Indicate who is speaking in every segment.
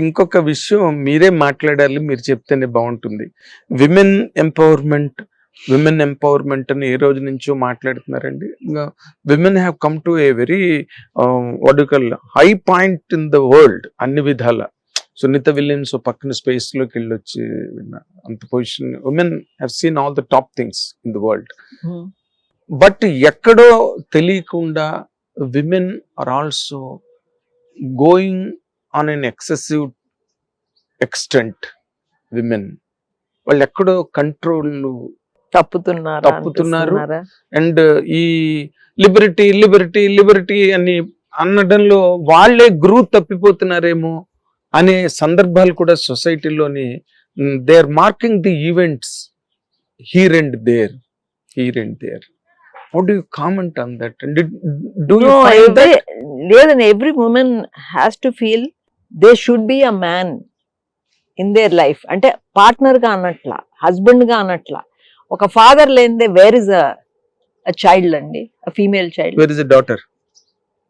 Speaker 1: ఇంకొక విషయం మీరే మాట్లాడాలి మీరు చెప్తేనే బాగుంటుంది. విమెన్ ఎంపవర్మెంట్ విమెన్ ఎంపవర్మెంట్ అని ఏ రోజు నుంచో మాట్లాడుతున్నారండి. Women have come to a very vertical high point in the world అన్ని విధాల. సునీత విలియమ్స్ పక్కన స్పేస్లోకి వెళ్ళొచ్చి విన్నా. అంత position women have seen all the top things in the world but ఎక్కడో తెలియకుండా women are also going on an excessive extent women. వాళ్ళు ఎక్కడో కంట్రోల్
Speaker 2: తప్పుతున్నారా
Speaker 1: తప్పుతున్నారు. అండ్ ఈ లిబరిటీ లిబరిటీ లిబరిటీ అని అనడంలో వాళ్ళే గ్రూ తప్పిపోతున్నారేమో అనే సందర్భాలు కూడా సొసైటీలోని they are marking the events here and there here and there what you comment on that and do you
Speaker 2: No, every- లేదండి every women has to feel they should be a man in their life అంటే పార్ట్నర్గా అన్నట్ల హస్బెండ్గా అన్నట్ల. ఒక father లేనిదే where is a child అండి? A female child
Speaker 1: where is a daughter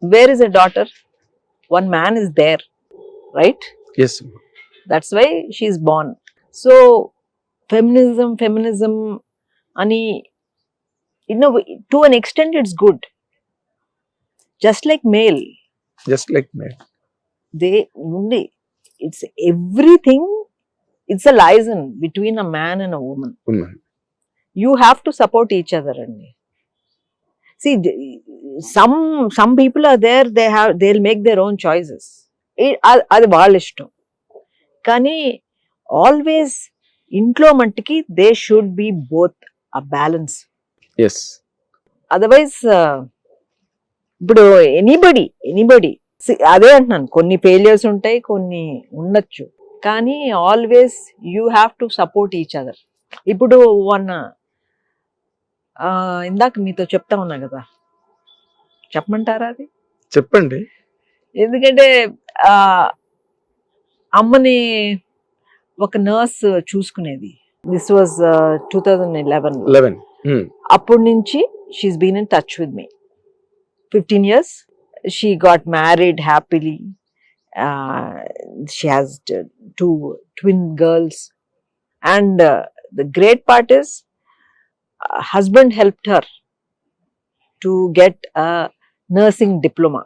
Speaker 2: where is a daughter one man is there right
Speaker 1: yes
Speaker 2: that's why she is born so feminism feminism అని you know to an extent it's good just like
Speaker 1: male just like
Speaker 2: may they ఉంది it's everything it's a liaison between a man and a woman you have to support each other అండి. See some some people are there they have they will make their own choices అది వాళ్ళ ఇష్టం. కానీ always ఇంట్లో మట్టికి they should be both a balance
Speaker 1: yes
Speaker 2: otherwise ఇప్పుడు anybody anybody అదే అంటున్నాను. కొన్ని ఫెయిలియర్స్ ఉంటాయి కొన్ని ఉండొచ్చు. కానీ always you have to support each other ఇప్పుడు వన్ ఇందాక మీతో చెప్తా ఉన్నా కదా. చెప్పమంటారా అది?
Speaker 1: చెప్పండి.
Speaker 2: ఎందుకంటే అమ్మని ఒక నర్స్ చూసుకునేది. This was two thousand eleven
Speaker 1: eleven
Speaker 2: అప్పటి నుంచి she's been in touch with me fifteen years she got married happily she has two twin girls and the great part is husband helped her to get a nursing diploma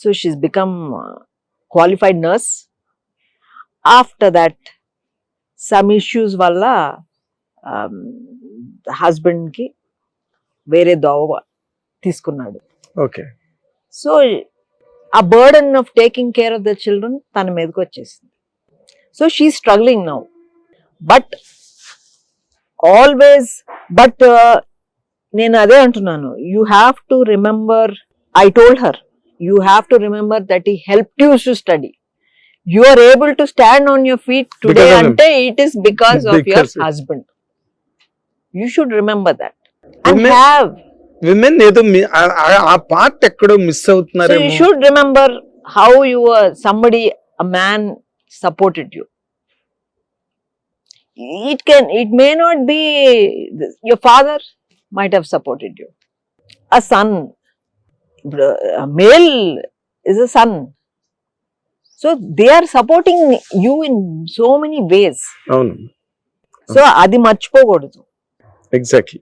Speaker 2: so she's become qualified nurse after that some issues వల్ల హస్బెండ్కి వేరే దోవ తీసుకున్నాడు
Speaker 1: okay
Speaker 2: so ఆ burden of taking care of the children తన మీదకి వచ్చేసింది. So she struggling now but always but నేను అదే అంటున్నాను. You have to remember I told her you have to remember that ఈ help you to study you are able to stand on
Speaker 1: your feet today.
Speaker 2: అంటే it is because of your
Speaker 1: husband
Speaker 2: you should remember that and have
Speaker 1: women ఏదో ఆ- part ఎక్కడో
Speaker 2: miss should remember how you were somebody, a man supported you. It can, it may not be your father might have supported you. A son, a male is a son. So they are supporting you in so many ways.
Speaker 1: అవును
Speaker 2: So అది మర్చిపోకూడదు
Speaker 1: exactly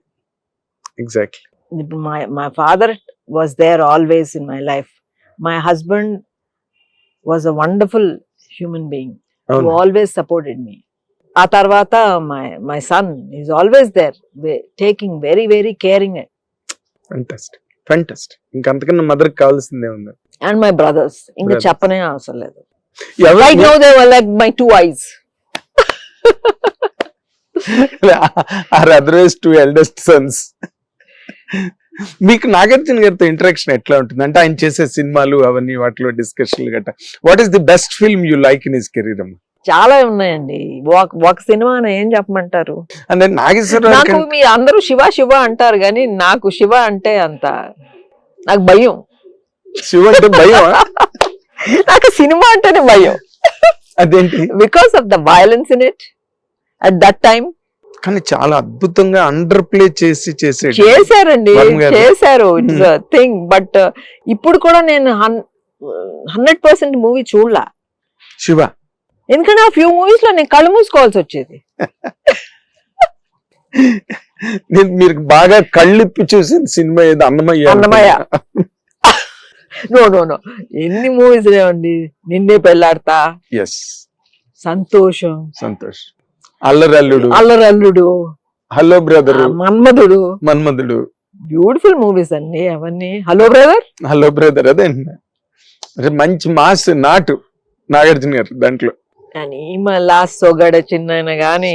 Speaker 1: exactly
Speaker 2: my my father was there always in my life my husband was a wonderful human being who
Speaker 1: అవును
Speaker 2: always supported me ఆ తర్వాత my my son is always there ve- taking very very caring
Speaker 1: fantastic fantastic ఇంకంతకన్నా mother కావాల్సిందే ఉంది
Speaker 2: and my brothers ఇంకా
Speaker 1: Brothers.
Speaker 2: చెప్పనే అవసరం లేదు
Speaker 1: ఎవరు-
Speaker 2: right now they were like my two eyes
Speaker 1: are otherwise two eldest sons మీకు నాగార్జున గారితో interaction ఎట్లా ఉంటుంది? అంటే ఆయన చేసే సినిమాలు అవన్నీ వాటిలో డిస్కషన్లు గట్రా what is the best film you like in his career అమ్మ
Speaker 2: చాలా ఉన్నాయండి. ఒక సినిమా ఏం చెప్పమంటారు?
Speaker 1: అంటే నాగేశ్వరరావు
Speaker 2: నాకు మీ అందరూ శివ శివ అంటారు కానీ నాకు శివ అంటే అంత నాకు భయం.
Speaker 1: శివ అంటే భయం
Speaker 2: నాకు సినిమా అంటేనే భయం.
Speaker 1: అదేంటి?
Speaker 2: Because of the violence in it at that time
Speaker 1: కానీ చాలా అద్భుతంగా అండర్ ప్లే చేసి చేసేది.
Speaker 2: చేశారండి. చేశారు. ఇట్స్ థింగ్ బట్ ఇప్పుడు కూడా నేను హండ్రెడ్ పర్సెంట్ మూవీ చూడలా.
Speaker 1: శివ.
Speaker 2: ఎందుకంటే ఆ ఫ్యూ మూవీస్లో నేను కళ్ళు మూసుకోవాల్సి వచ్చేది.
Speaker 1: నేను మీరు బాగా కళ్ళిప్పి చూసిన సినిమా ఏదో? Annamayya
Speaker 2: Annamayya. No no no ఎన్ని మూవీస్ లేవండి? Ninne Pelladatha
Speaker 1: yes
Speaker 2: Santosham.
Speaker 1: Santosh.
Speaker 2: Allari Alludu.
Speaker 1: Allari Alludu.
Speaker 2: Hello brother.
Speaker 1: Manmadhudu.
Speaker 2: Manmadhudu. Beautiful movies అన్ని అవన్నీ. హలో బ్రదర్
Speaker 1: హలో బ్రదర్ అదే మంచి మాస్ నాటు. నాగార్జున గారు దాంట్లో.
Speaker 2: కానీ లాస్ట్ సొగడ చిన్న గాని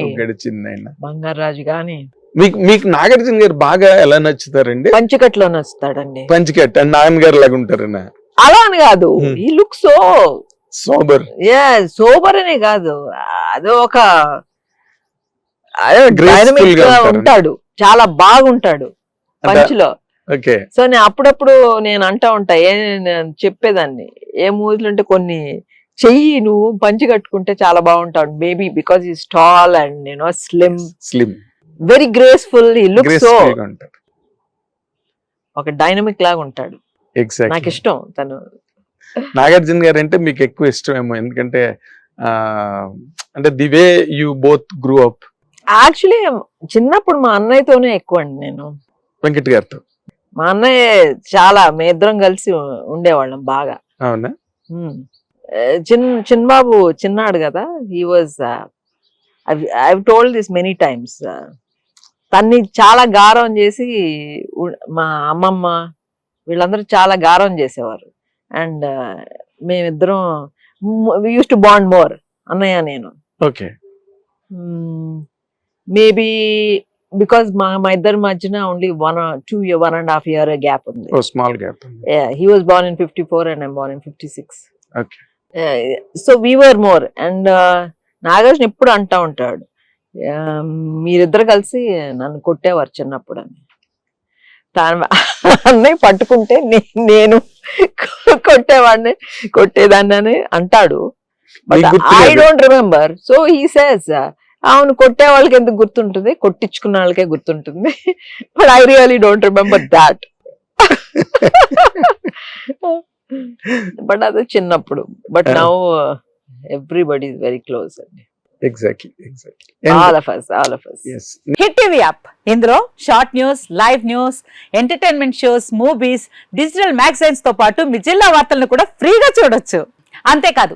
Speaker 2: బంగారాజు గాని.
Speaker 1: మీకు మీకు నాగార్జున గారు బాగా ఎలా నచ్చుతారండి?
Speaker 2: పంచకట్లో నచ్చుతాడండి.
Speaker 1: పంచికట్ అండ్ నాయన గారు లాగా ఉంటారన్న
Speaker 2: అలా అని కాదు. ఈ లుక్ సో
Speaker 1: సోబర్
Speaker 2: సోబర్ అనే కాదు. అదో ఒక
Speaker 1: డైనమిక్గా.
Speaker 2: ఉంటాడు. చాలా బాగుంటాడు. పంచ్లో.
Speaker 1: ఓకే.
Speaker 2: సో నేను అప్పుడప్పుడు నేను అంటా ఉంటా ఏ నేను చెప్పేదాన్ని. ఏ మూవీలు అంటే కొన్ని చెయ్యి నువ్వు పంచి కట్టుకుంటే చాలా బాగుంటాడు. బేబీ బికాస్ ఈ stall and you know
Speaker 1: slim
Speaker 2: slim very graceful ఈ లుక్ సో ఒక డైనమిక్ లాగా ఉంటాడు. నాకు ఇష్టం తను.
Speaker 1: నాగార్జున గారు అంటే మీకు ఎక్కువ ఇష్టమేమో. ఎందుకంటే అంటే the way you both grew up
Speaker 2: actually చిన్నప్పుడు మా అన్నయ్యతోనే ఎక్కువ అండి నేను.
Speaker 1: వెంకట్ గారితో?
Speaker 2: మా అన్నయ్య చాలా మీ ఇద్దరం కలిసి ఉండేవాళ్ళం బాగా.
Speaker 1: అవునా?
Speaker 2: చిన్ చిన్నబాబు చిన్నాడు కదా he was I told this many times తన్ని చాలా గారం చేసి మా అమ్మమ్మ వీళ్ళందరూ చాలా గారం చేసేవారు. అండ్ మేమిద్దరం యూస్ టు బాండ్ మోర్ అన్నయ్య నేను.
Speaker 1: ఓకే.
Speaker 2: మేబీ బికాస్ మా మా ఇద్దరి మధ్యన only one two year one and half year gap ఉంది.
Speaker 1: Small gap
Speaker 2: he was born in fifty four and I'm born in fifty six
Speaker 1: Okay.
Speaker 2: So we were more and Nagarjuna ఎప్పుడు అంటా ఉంటాడు. "Um, మీరిద్దరు కలిసి నన్ను కొట్టేవారు చిన్నప్పుడు అని తాను అన్నయ్య పట్టుకుంటే నేను కొట్టేవాడిని కొట్టేదాన్ని అని అంటాడు.
Speaker 1: I.
Speaker 2: Don't remember so he says అవును కొట్టే వాళ్ళకి ఎందుకు గుర్తుంటుంది? కొట్టించుకున్న వాళ్ళకే గుర్తుంటుంది. But I really don't remember that but అది చిన్నప్పుడు.
Speaker 1: But.
Speaker 2: Now everybody is very close అండి.
Speaker 1: Exactly exactly
Speaker 2: all of us all of us
Speaker 1: yes
Speaker 3: Hit TV app ఇందులో short news live news entertainment shows movies digital మ్యాగజైన్స్తో పాటు మీ జిల్లా వార్తలను కూడా ఫ్రీగా చూడొచ్చు. అంతేకాదు